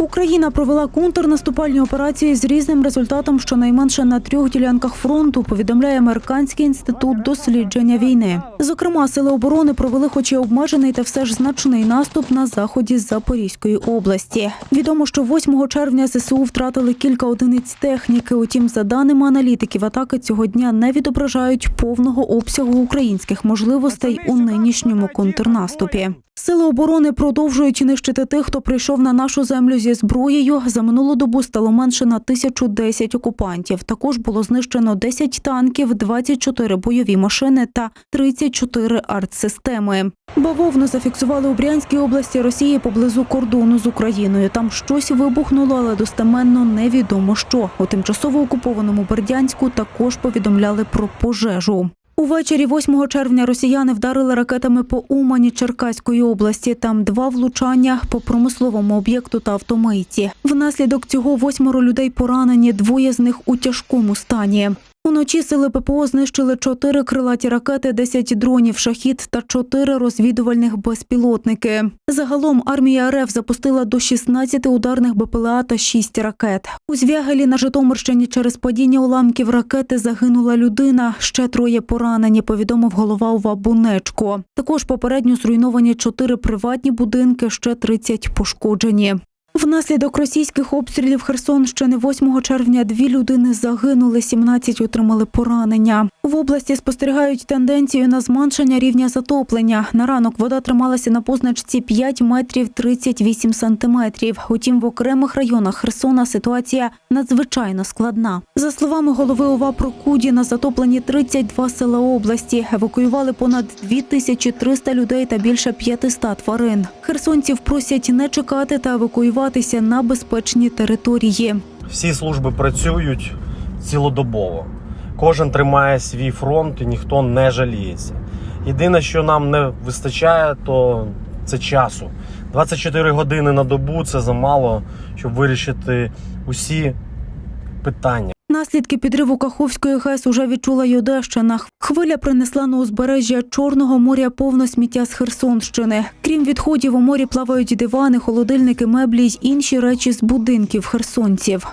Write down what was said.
Україна провела контрнаступальні операції з різним результатом, щонайменше на трьох ділянках фронту. Повідомляє американський інститут дослідження війни. Зокрема, сили оборони провели, хоч і обмежений, та все ж значний наступ на заході Запорізької області. Відомо, що 8 червня ЗСУ втратили кілька одиниць техніки. Утім, за даними аналітиків, атаки цього дня не відображають повного обсягу українських можливостей у нинішньому контрнаступі. Сили оборони продовжують нищити тих, хто прийшов на нашу землю зі зброєю. За минулу добу стало менше на 1010 окупантів. Також було знищено 10 танків, 24 бойові машини та 34 артсистеми. Бавовну зафіксували у Брянській області Росії поблизу кордону з Україною. Там щось вибухнуло, але достеменно невідомо що. У тимчасово окупованому Бердянську також повідомляли про пожежу. Увечері 8 червня росіяни вдарили ракетами по Умані Черкаської області. Там два влучання по промисловому об'єкту та автомийці. Внаслідок цього восьмеро людей поранені, двоє з них у тяжкому стані. Уночі сили ППО знищили чотири крилаті ракети, 10 дронів шахід та чотири розвідувальних безпілотники. Загалом армія РФ запустила до 16 ударних БПЛА та 6 ракет. У Звягелі на Житомирщині через падіння уламків ракети загинула людина. Ще троє поранені. Повідомив голова ОВА Бунечко. Також попередньо зруйновані чотири приватні будинки, ще 30 пошкоджені. Внаслідок російських обстрілів Херсонщини 8 червня дві людини загинули, 17 отримали поранення. В області спостерігають тенденцію на зменшення рівня затоплення. На ранок вода трималася на позначці 5 метрів 38 сантиметрів. Утім, в окремих районах Херсона ситуація надзвичайно складна. За словами голови ОВА Прокуді, на затоплені 32 села області. Евакуювали понад 2300 людей та більше 500 тварин. Херсонців просять не чекати та евакуюватися на безпечні території. Всі служби працюють цілодобово. Кожен тримає свій фронт і ніхто не жаліється. Єдине, що нам не вистачає, то це часу. 24 години на добу це замало, щоб вирішити усі питання. Наслідки підриву Каховської ГЕС уже відчула й Одещина. Хвиля принесла на узбережжя Чорного моря повно сміття з Херсонщини. Крім відходів, у морі плавають дивани, холодильники, меблі й інші речі з будинків херсонців.